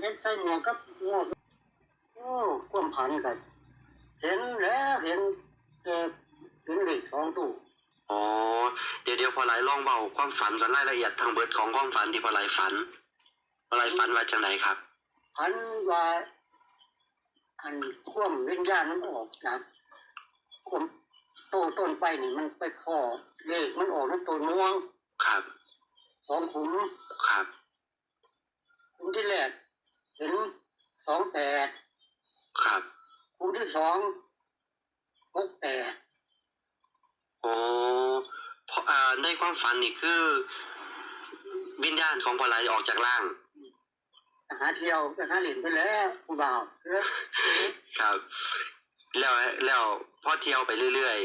เห็นใส่หมวกกับหมวกโอ้ความพันกันเห็นแล้วเห็นเออเห็นเหล็กสองตู้อ๋อเดี๋ยวเดี๋ยวพอไหลลองเบาความฝันก่อนรายละเอียดทางเบิดของความฝันที่พอไหลฝันพอไหลฝันว่าจังไหนครับพันว่าอันควมวิญญาณมันออกจากควมโตต้นไปนี่มันไปคอเลขมันออกน้ำต้นม่วงครับสองขุมครับขุมที่แรก เห็นสองแปดครับขุมที่สองหกแปดโอ้พออ่าในความฝันนี่คือ วิญญาณของพอไหลออกจากร่าง หาเที่ยวไปหาเหรียญไปแล้วผู้บ่าวเออครับ แล้วแล้วพอเที่ยวไปเรื่อย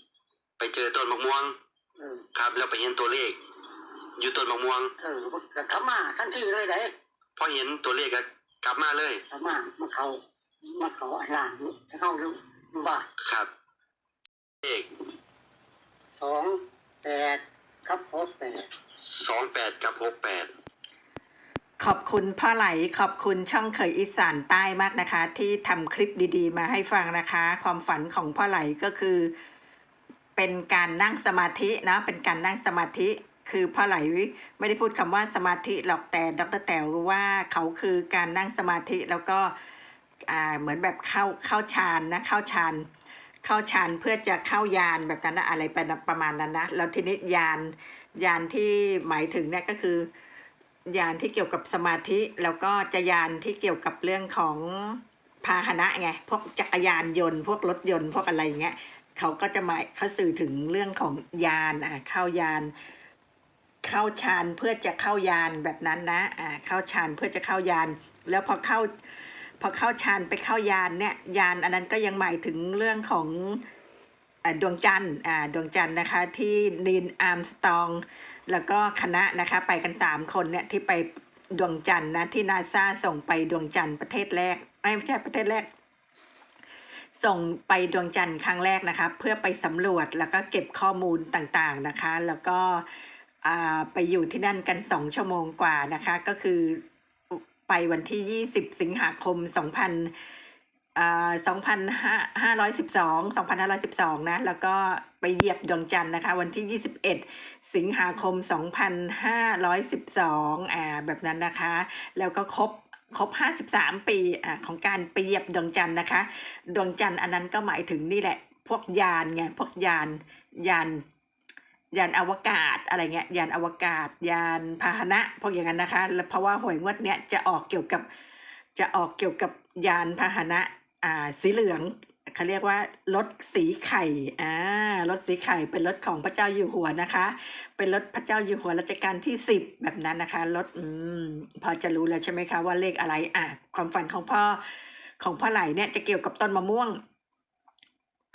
ๆ ไปเจอต้นมะม่วง เออครับ แล้วไปเห็นตัวเลข อยู่ต้นมะม่วง เออก็ทำมาทันทีเลยได้พอเห็นตัวเลขก็ กลับมาเลยทำมามาเขามาเขาอันล่างนี่เข้าดูบ่าครับเลขสองแปดครับหกแปดสองแปดกับหกแปดขอบคุณพ่อไหลขอบคุณช่องเคยอีสานใต้มากนะคะ ที่ทำคลิปดีๆ มาให้ฟังนะคะ ความฝันของพ่อไหลก็คือ เป็นการนั่งสมาธินะเป็นการนั่งสมาธิ คือพ่อไหลไม่ได้พูดคำว่าสมาธิหรอกแต่ดรแต๋วว่าเขาคือการนั่งสมาธิแล้วก็เหมือนแบบเข้าเข้าฌานนะเข้าฌานเข้าฌานเพื่อจะเข้ายานแบบนั้นนะอะไรประมาณนั้นนะแล้วทีนี้ยานยานที่หมายถึงเนี่ยก็คือยานที่เกี่ยวกับสมาธิ แล้วก็จะยานที่เกี่ยวกับเรื่องของพาหนะไงพวกจักรยานยนต์ พวกรถยนต์พวกอะไรอย่างเงี้ยเขาก็จะหมายเขาสื่อถึงเรื่องของยานอ่าเข้ายาน เข้าฌานเพื่อจะเข้ายานแบบนั้นนะอ่าเข้าฌานเพื่อจะเข้ายาน แล้วพอเข้าพอเข้าฌานไปเข้ายานเนี่ยยานอันนั้นก็ยังหมายถึงเรื่องของดวงจันทร์อ่าดวงจันทร์นะคะที่นีนอาร์มสตอง แล้วก็คณะนะคะไปกัน 3 คนเนี่ยที่ไปดวงจันทร์นะที่นาซาส่งไปดวงจันทร์ประเทศแรก ไม่ใช่ประเทศแรก ส่งไปดวงจันทร์ครั้งแรกนะคะเพื่อไปสำรวจแล้วก็เก็บข้อมูลต่างๆนะคะ แล้วก็ ไปอยู่ที่นั่นกัน 2 ชั่วโมงกว่านะคะ ก็คือไปวันที่ 20 สิงหาคม 2000อ่า2,512 2,512 นะ แล้วก็ไปเหยียบดวงจันทร์นะคะ วันที่ 21 สิงหาคม 2,512 อ่า แบบนั้นนะคะ แล้วก็ครบครบ 53 ปีอ่าของการไปเหยียบดวงจันทร์นะคะ ดวงจันทร์อันนั้นก็หมายถึงนี่แหละ พวกยานไง พวกยานยาน ยานอวกาศอะไรเงี้ยยานอวกาศ ยานพาหนะพวกอย่างนั้นนะคะแล้วเพราะว่าหวยงวดเนี้ยจะออกเกี่ยวกับ จะออกเกี่ยวกับยานพาหนะอ่าสีเหลืองเขาเรียกว่ารถสีไข่อ่ารถสีไข่เป็นรถของพระเจ้าอยู่หัวนะคะ เป็นรถพระเจ้าอยู่หัวรัชกาลที่สิบแบบนั้นนะคะรถอืมพอจะรู้แล้วใช่ไหมคะว่าเลขอะไรอะความฝันของพ่อของพ่อไหลเนี่ยจะเกี่ยวกับต้นมะม่วง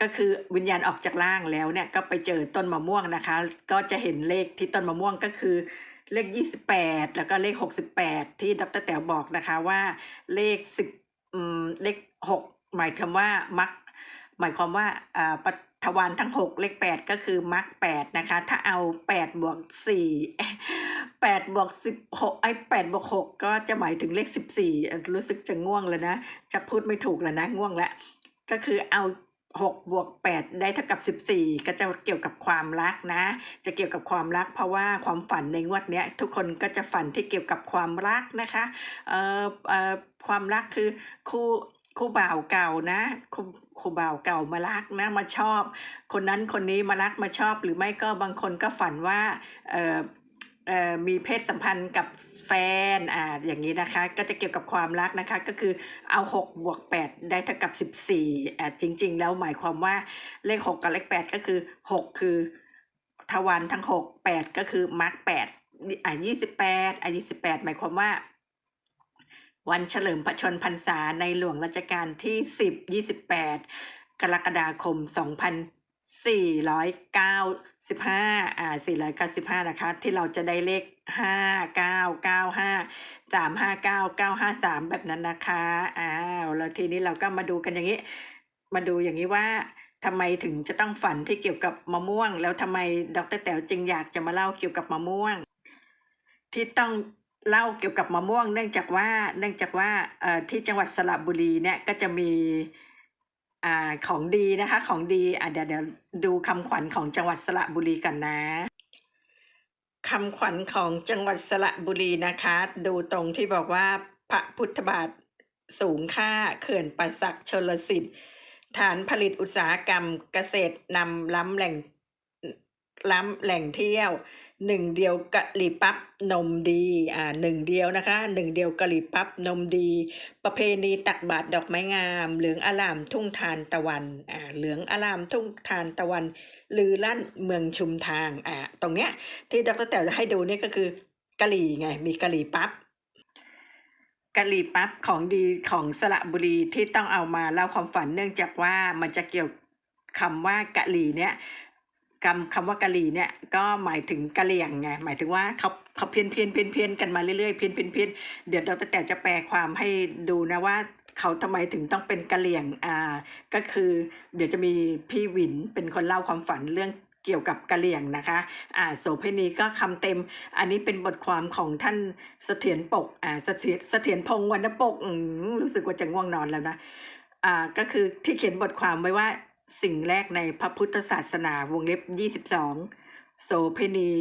ก็คือวิญญาณออกจากร่างแล้วเนี่ยก็ไปเจอต้นมะม่วงนะคะ ก็จะเห็นเลขที่ต้นมะม่วงก็คือเลข 28 แล้วก็เลข 68 ที่ดรแต๋วบอกนะคะว่าเลข 10อืมเลข 6 หมายความว่ามักหมายความว่าอ่าปทวารทั้ง 6 เลข 8 ก็คือมัก8นะคะ ถ้าเอา 8 บวก 4 8บวก16ไอ้8บวก6ก็จะหมายถึงเลข 14อ่รู้สึกจะง่วงแล้วนะ จะพูดไม่ถูกแล้วนะ ง่วงแล้ว ก็คือเอา 6บวก8ได้เท่ากับ 14 ก็จะเกี่ยวกับความรักนะ จะเกี่ยวกับความรัก เพราะว่าความฝันในงวดเนี้ยทุกคนก็จะฝันที่เกี่ยวกับความรักนะคะเอ่อเอ่อความรักคือคู่คู่บ่าวเก่านะคู่คู่บ่าวเก่ามารักนะมาชอบ คนนั้นคนนี้มารักมาชอบ หรือไม่ก็บางคนก็ฝันว่าเอ่อเอ่อมีเพศสัมพันธ์กับแแฟนอ่าอย่างนี้นะคะ ก็จะเกี่ยวกับความรักนะคะ ก็คือเอา6บวก8ได้เท่ากับ 14อ่าจริง ๆ แล้วหมายความว่าเลข 6 กับเลข 8 ก็คือ 6 คือทวารทั้ง 6 8 ก็คือมาร์ก8อ่า28อ่า28 หมายความว่าวันเฉลิมพระชนพรรษาในหลวงรัชกาลที่ 10 28 กรกฎาคม 2495 อ่า 495 นะคะ ที่เราจะได้เลข 5995 359 953แบบนั้นนะคะอ้าวแล้วทีนี้เราก็มาดูกันอย่างนี้ มาดูอย่างนี้ว่าทำไมถึงจะต้องฝันที่เกี่ยวกับมะม่วง แล้วทำไมดรแต๋วจึงอยากจะมาเล่าเกี่ยวกับมะม่วง ที่ต้องเล่าเกี่ยวกับมะม่วง เนื่องจากว่าเนื่องจากว่าเอ่อที่จังหวัดสระบุรีเนี่ยก็จะมีอ่าของดีนะคะของดีอเดี๋ยวเดี๋ยวดูคำขวัญของจังหวัดสระบุรีกันนะ คำขวัญของจังหวัดสระบุรีนะคะ ดูตรงที่บอกว่าพระพุทธบาทสูงค่าเขื่อนป่าสักชลสิทธิ์ ฐานผลิตอุตสาหกรรมเกษตรนำล้ำแหล่งล้ำแหล่งเที่ยวหนึ่งเดียวกะหรี่ปั๊บนมดีอ่าหนึ่งเดียวนะคะหนึ่งเดียวกะหรี่ปั๊บนมดี ประเพณีตักบาตรดอกไม้งาม เหลืองอลามทุ่งทานตะวันอ่าเหลืองอลามทุ่งทานตะวัน ลือลั่นเมืองชุมทางอ่าตรงเนี้ยที่ดรแต๋วให้ดูเนี่ยก็คือกะหรี่ไงมีกะหรี่ปั๊บกะหรี่ปั๊บของดีของสระบุรีที่ต้องเอามาเล่าความฝันเนื่องจากว่ามันจะเกี่ยวคำว่ากะหรี่เนี่ยคำคำว่ากะหรี่เนี่ยก็หมายถึงกะเหลี่ยงไงหมายถึงว่าเขาเขาเพี้ยนเพี้ยนเพี้ยนเพี้ยนกันมาเรื่อยๆเพี้ยนเพี้ยนเพี้ยนเดี๋ยวดรแต่จะแปลความให้ดูนะว่า เขาทำไมถึงต้องเป็นกะเหลี่ยงอ่าก็คือเดี๋ยวจะมีพี่วินเป็นคนเล่าความฝันเรื่องเกี่ยวกับกะเหลี่ยงนะคะอ่าโสเพณีก็คำเต็ม อันนี้เป็นบทความของท่านเสถียรปกอ่าเสถียรเสถียรพงษ์วรรณปกอืมรู้สึกว่าจะง่วงนอนแล้วนะอ่าก็คือที่เขียนบทความไว้ว่าสิ่งแรกในพระพุทธศาสนาวงเล็บยี่สิบสองโสเพณี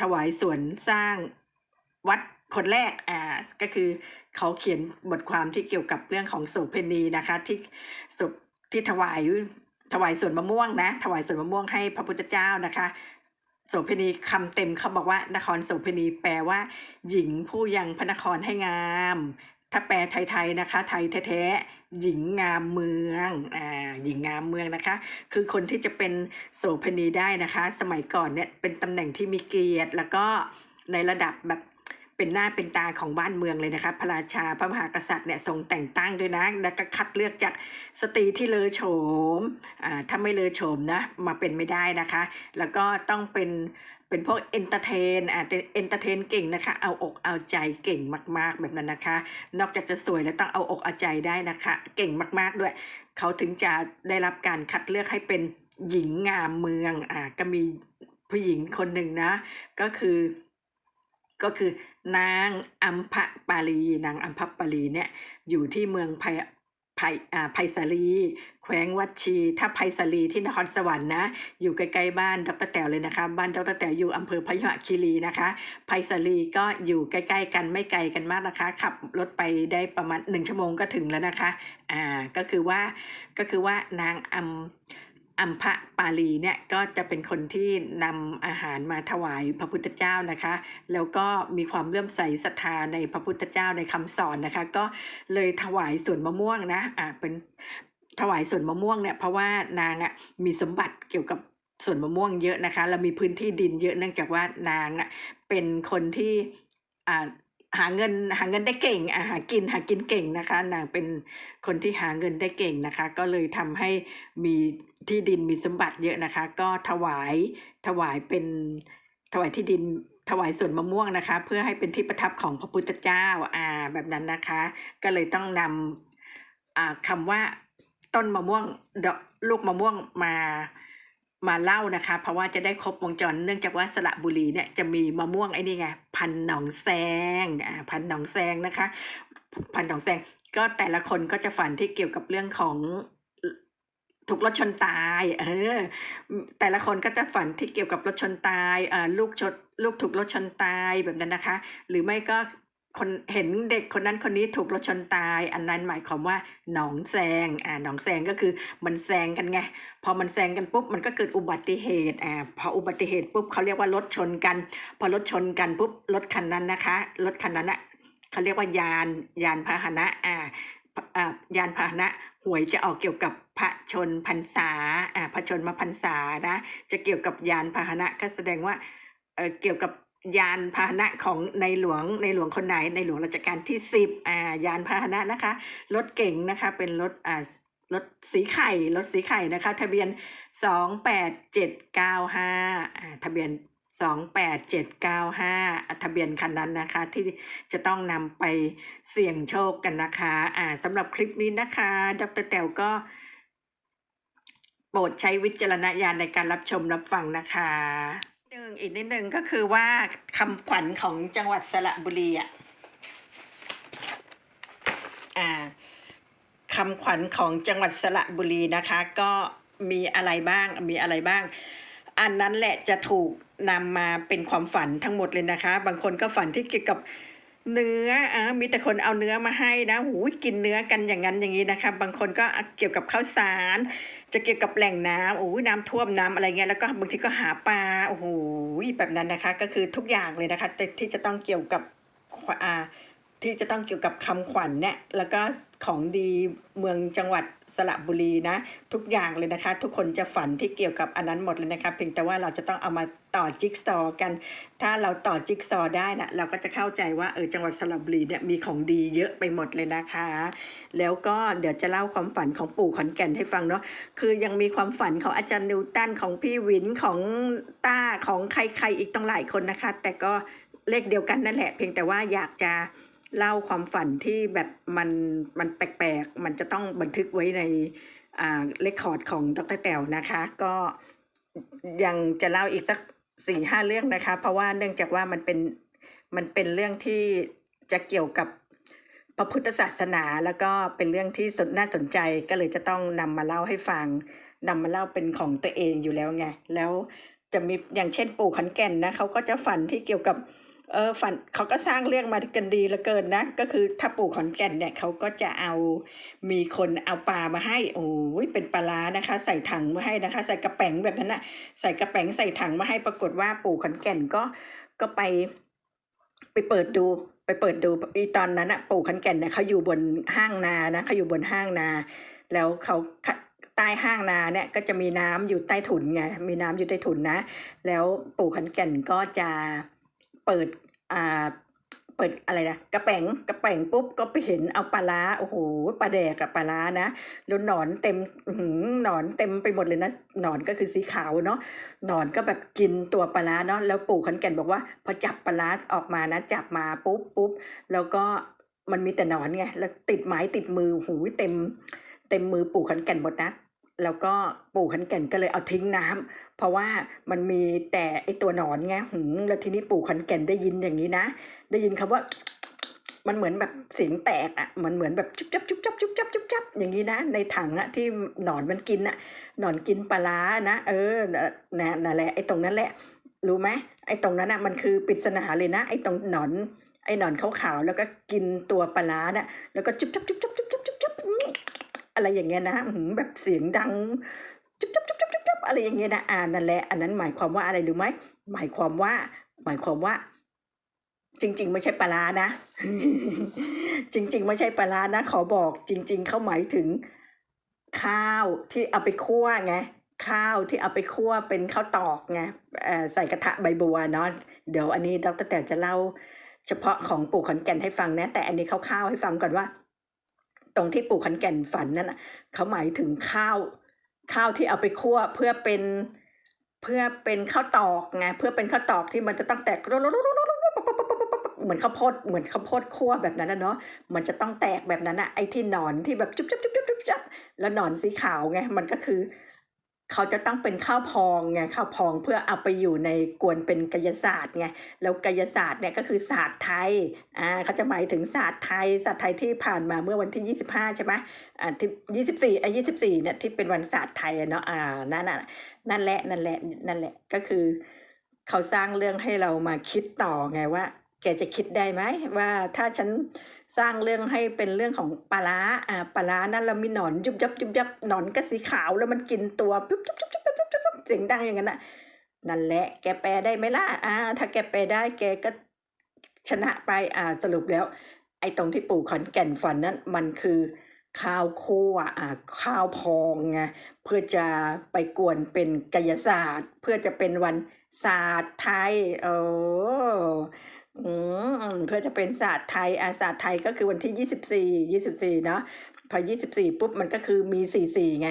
ถวายสวนสร้างวัด คนแรกอ่าก็คือเขาเขียนบทความที่เกี่ยวกับเรื่องของโสเพณีนะคะที่สุที่ถวายถวายสวนมะม่วงนะถวายส่วนมะม่วงให้พระพุทธเจ้านะคะโสเภณีคำเต็มเขาบอกว่านครโสเภณีแปลว่า หญิงผู้ยังพระนครให้งาม ถ้าแปลไทยๆนะคะ ไทยแท้ๆหญิงงามเมืองอ่าหญิงงามเมืองนะคะ คือคนที่จะเป็นโสเภณีได้นะคะ สมัยก่อนเนี่ยเป็นตำแหน่งที่มีเกียรติแล้วก็ในระดับแบบ เป็นหน้าเป็นตาของบ้านเมืองเลยนะคะพระราชาพระมหากษัตริย์เนี่ยทรงแต่งตั้งด้วยนะ แล้วก็คัดเลือกจากสตรีที่เลอโฉมอ่าถ้าไม่เลอโฉมนะมาเป็นไม่ได้นะคะ แล้วก็ต้องเป็นเป็นพวกเอนเตอร์เทนอ่าเอนเตอร์เทนเก่งนะคะ เอาอกเอาใจเก่งมาก ๆ แบบนั้นนะคะ นอกจากจะสวยแล้วต้องเอาอกเอาใจได้นะคะ เก่งมาก ๆ ด้วย เขาถึงจะได้รับการคัดเลือกให้เป็นหญิงงามเมือง อ่าก็มีผู้หญิงคนหนึ่งนะ ก็คือ ก็คือนางอัมพปาลีนางอัมพปาลีเนี่ยอยู่ที่เมืองไพไพอ่าไพศาลี แขวงวัดชี ถ้าไพศาลีที่นครสวรรค์นะ อยู่ใกล้ๆบ้านดรแต๋วเลยนะคะ บ้านดรแต๋วอยู่อำเภอพยุหคีรีนะคะ ไพศาลีก็อยู่ใกล้ๆกันไม่ไกลกันมากนะคะ ขับรถไปได้ประมาณหนึ่งชั่วโมงก็ถึงแล้วนะคะ อ่า ก็คือว่า ก็คือว่านางอัม อัมพะปาลีเนี่ยก็จะเป็นคนที่นำอาหารมาถวายพระพุทธเจ้านะคะ แล้วก็มีความเลื่อมใสศรัทธาในพระพุทธเจ้าในคำสอนนะคะ ก็เลยถวายสวนมะม่วงนะอ่าเป็นถวายสวนมะม่วงเนี่ยเพราะว่านางอะมีสมบัติเกี่ยวกับสวนมะม่วงเยอะนะคะแล้วมีพื้นที่ดินเยอะเนื่องจากว่านางอะเป็นคนที่อ่า หาเงินหาเงินได้เก่งอ่าหากินหากินเก่งนะคะนางเป็นคนที่หาเงินได้เก่งนะคะ ก็เลยทำให้มีที่ดินมีสมบัติเยอะนะคะ ก็ถวายถวายเป็นถวายที่ดินถวายสวนมะม่วงนะคะ เพื่อให้เป็นที่ประทับของพระพุทธเจ้าอ่าแบบนั้นนะคะ ก็เลยต้องนำอ่าคำว่าต้นมะม่วงดอกลูกมะม่วงมา มาเล่านะคะ เพราะว่าจะได้ครบวงจรเนื่องจากว่าสระบุรีเนี่ยจะมีมะม่วงไอ้นี่ไงพันหนองแซงอ่าพันหนองแซงนะคะ พันหนองแซงก็แต่ละคนก็จะฝันที่เกี่ยวกับเรื่องของถูกรถชนตาย เออ แต่ละคนก็จะฝันที่เกี่ยวกับรถชนตายอ่าลูกชนลูกถูกรถชนตายแบบนั้นนะคะ หรือไม่ก็ คนเห็นเด็กคนนั้นคนนี้ถูกรถชนตาย อันนั้นหมายความว่าหนองแซงอ่าหนองแซงก็คือมันแซงกันไงพอมันแซงกันปุ๊บมันก็เกิดอุบัติเหตุอ่าพออุบัติเหตุปุ๊บเขาเรียกว่ารถชนกัน พอรถชนกันปุ๊บรถคันนั้นนะคะรถคันนั้นอะเขาเรียกว่ายานยานพาหนะอ่าอ่ายานพาหนะหวยจะออกเกี่ยวกับพระชนพรรษาอ่าพระชนมาพรรษานะจะเกี่ยวกับยานพาหนะก็แสดงว่าเออเกี่ยวกับ ยานพาหนะของในหลวงในหลวงคนไหนในหลวงรัชกาลที่สิบอ่ายานพาหนะนะคะรถเก่งนะคะเป็นรถอ่ารถสีไข่รถสีไข่นะคะ ทะเบียนสองแปดเจ็ดเก้าห้าอ่าทะเบียนสองแปดเจ็ดเก้าห้าทะเบียนคันนั้นนะคะ ที่จะต้องนำไปเสี่ยงโชคกันนะคะอ่าสำหรับคลิปนี้นะคะ ดรแต๋วก็โปรดใช้วิจารณญาณในการรับชมรับฟังนะคะ งอีกนิดนึงก็คือว่าคำขวัญของจังหวัดสระบุรีอะอ่าคำขวัญของจังหวัดสระบุรีนะคะ ก็มีอะไรบ้างมีอะไรบ้าง อันนั้นแหละจะถูกนำมาเป็นความฝันทั้งหมดเลยนะคะ บางคนก็ฝันที่เกี่ยวกับเนื้ออะมีแต่คนเอาเนื้อมาให้นะหูกินเนื้อกันอย่างนั้นอย่างนี้นะคะ บางคนก็เกี่ยวกับข้าวสาร จะเกี่ยวกับแหล่งน้ำโอ้ยน้ำท่วมน้ำอะไรเงี้ยแล้วก็บางทีก็หาปลาโอ้โหแบบนั้นนะคะ ก็คือทุกอย่างเลยนะคะที่จะต้องเกี่ยวกับอ่า ที่จะต้องเกี่ยวกับคำขวัญเนี่ยแล้วก็ของดีเมืองจังหวัดสระบุรีนะ ทุกอย่างเลยนะคะ ทุกคนจะฝันที่เกี่ยวกับอันนั้นหมดเลยนะคะเพียงแต่ว่าเราจะต้องเอามาต่อจิ๊กซอกัน ถ้าเราต่อจิ๊กซอได้นะเราก็จะเข้าใจว่าเออจังหวัดสระบุรีเนี่ยมีของดีเยอะไปหมดเลยนะคะ แล้วก็เดี๋ยวจะเล่าความฝันของปู่ขอนแก่นให้ฟังเนาะคือยังมีความฝันของอาจารย์นิวตันของพี่วินของต้าของใครๆอีกต้องหลายคนนะคะ แต่ก็เลขเดียวกันนั่นแหละ เพียงแต่ว่าอยากจะ เล่าความฝันที่แบบมันมันแปลกๆ มันจะต้องบันทึกไว้ในอ่าเรคคอร์ดของดรแต๋วนะคะ ก็ยังจะเล่าอีกสักสี่ห้าเรื่องนะคะ เพราะว่าเนื่องจากว่ามันเป็นมันเป็นเรื่องที่จะเกี่ยวกับพระพุทธศาสนาแล้วก็เป็นเรื่องที่สนน่าสนใจก็เลยจะต้องนำมาเล่าให้ฟังนำมาเล่าเป็นของตัวเองอยู่แล้วไง แล้วจะมีอย่างเช่นปู่ขอนแก่นนะเขาก็จะฝันที่เกี่ยวกับ เออฝันเขาก็สร้างเรื่องมากันดีเหลือเกินนะ ก็คือถ้าปู่ขอนแก่นเนี่ยเขาก็จะเอามีคนเอาปลามาให้โอ้ยเป็นปลาร้านะคะ ใส่ถังมาให้นะคะ ใส่กระแป๋งแบบนั้นนะใส่กระแป๋งใส่ถังมาให้ปรากฏว่าปู่ขอนแก่นก็ก็ไป ไปเปิดดูไปเปิดดูอีตอนนั้นอะปู่ขอนแก่นเนี่ยเขาอยู่บนห้างนานะเขาอยู่บนห้างนา แล้วเขาใต้ห้างนาเนี่ยก็จะมีน้ำอยู่ใต้ถุนไงมีน้ำอยู่ใต้ถุนนะ แล้วปู่ขอนแก่นก็จะ เปิดอ่าเปิดอะไรนะกระแป๋งกระแป๋งปุ๊บก็ไปเห็นเอาปลาร้าโอ้โหปลาแดกกับปลาร้านะแล้วหนอนเต็มหืหนอนเต็มไปหมดเลยนะหนอนก็คือสีขาวเนาะหนอนก็แบบกินตัวปลาร้าเนาะแล้วปู่ขอนแก่นบอกว่า พอจับปลาร้าออกมานะ จับมาปุ๊บปุ๊บแล้วก็มันมีแต่หนอนไงแล้วติดไม้ติดมือหูเต็ม เต็มมือปู่ขอนแก่นหมดนะ แล้วก็ปู่ขอนแก่นก็เลยเอาทิ้งน้ำเพราะว่ามันมีแต่ไอตัวหนอนไงหืมแล้วทีนี้ปู่ขอนแก่นได้ยินอย่างนี้นะ ได้ยินคำว่ามันเหมือนแบบเสียงแตกอะมันเหมือนแบบจุ๊บจับจุ๊บจับจุ๊บจับจุ๊บจับอย่างนี้นะ ในถังอะที่หนอนมันกินอะหนอนกินปลานะ เออนะนั่นแหละไอ้ตรงนั้นแหละ รู้ไหมไอ้ตรงนั้นอะมันคือปริศนาเลยนะ ไอ้ตรงหนอน ไอ้หนอนขาวๆแล้วก็กินตัวปลาน่ะแล้วก็จุ๊บจับจุ๊บจับจุ๊บจับ อะไรอย่างเงี้ยนะหือแบบเสียงดังจุ๊บจับจุ๊บจับจุ๊บจับอะไรอย่างเงี้ยนะอ่านั่นแหละอันนั้นหมายความว่าอะไรรู้ไหมหมายความว่า หมายความว่า จริง ๆ ไม่ใช่ปลานะ จริง ๆ ไม่ใช่ปลานะ ขอบอกจริง ๆ เขาหมายถึงข้าวที่เอาไปคั่วไงข้าวที่เอาไปคั่วเป็นข้าวตอกไงเอ่อใส่กระทะใบบัวเนาะเดี๋ยวอันนี้ดรแต่จะเล่าเฉพาะของปู่ขอนแก่นให้ฟังนะ แต่อันนี้คร่าวๆให้ฟังก่อนว่า ตรงที่ปู่ขันแก่นฝันนั่นน่ะเขาหมายถึงข้าว ข้าวที่เอาไปคั่วเพื่อเป็นเพื่อเป็นข้าวตอกไงเพื่อเป็นข้าวตอกที่มันจะต้องแตกเหมือนข้าวโพดเหมือนข้าวโพดคั่วแบบนั้นนะเนาะมันจะต้องแตกแบบนั้นอะไอ้ที่หนอนที่แบบจุ๊บจุ๊บจุ๊บจุ๊บจุ๊บจุ๊บแล้วหนอนสีขาวไงมันก็คือ เขาจะต้องเป็นข้าวพองไงข้าวพองเพื่อเอาไปอยู่ในกวนเป็นกายศาสตร์ไงแล้วกายศาสตร์เนี่ยก็คือศาสตร์ไทยอ่าเขาจะหมายถึงศาสตร์ไทยศาสตร์ไทยที่ผ่านมาเมื่อวันที่ยี่สิบห้าใช่ไหมอ่าที่ยี่สิบสี่อะยี่สิบสี่เนี่ยที่เป็นวันศาสตร์ไทยเนาะอ่านั่นน่ะนั่นแหละนั่นแหละนั่นแหละก็คือเขาสร้างเรื่องให้เรามาคิดต่อไงว่า แกจะคิดได้ไหมว่าถ้าฉัน สร้างเรื่องให้เป็นเรื่องของปลาร้าอ่าปลาร้านั่นเรามีหนอนยุบยับยุบยับหนอนก็สีขาวแล้วมันกินตัวปุ๊บจุ๊บจุ๊บจุ๊บจุ๊บจุ๊บเสียงดังอย่างนั้นน่ะนั่นแหละแกแปลได้ไหมล่ะอ่า ถ้าแกแปลได้แกก็ชนะไปอ่าสรุปแล้ว ไอ้ตรงที่ปู่ขอนแก่นฝันนั้นมันคือข้าวโคอ่าข้าวพองไงเพื่อจะไปกวนเป็นกายศาสตร์ เพื่อจะเป็นวันศาสตร์ไทย เออ เพื่อจะเป็นศาสตร์ไทยอาศาสตร์ไทยก็คือวันที่ยี่สิบสี่ยี่สิบสี่เนาะพอยี่สิบสี่ปุ๊บมันก็คือมีสี่สี่ไง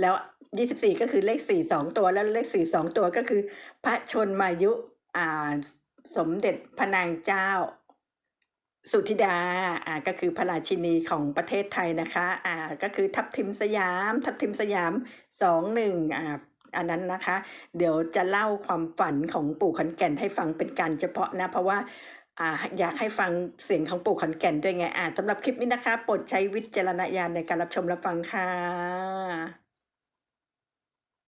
แล้วยี่สิบสี่ก็คือเลขสี่สองตัวแล้วเลขสี่สองตัวก็คือ พระชนมายุอ่าสมเด็จพระนางเจ้า สุธิดาอ่าก็คือพระราชินีของประเทศไทยนะคะอ่าก็คือทับทิมสยาม ทับทิมสยามสองหนึ่งอ่า อันนั้นนะคะ เดี๋ยวจะเล่าความฝันของปู่ขอนแก่นให้ฟังเป็นการเฉพาะนะ เพราะว่าอ่าอยากให้ฟังเสียงของปู่ขอนแก่นด้วยไงอ่าสำหรับคลิปนี้นะคะโปรดใช้วิจารณญาณในการรับชมรับฟังค่ะ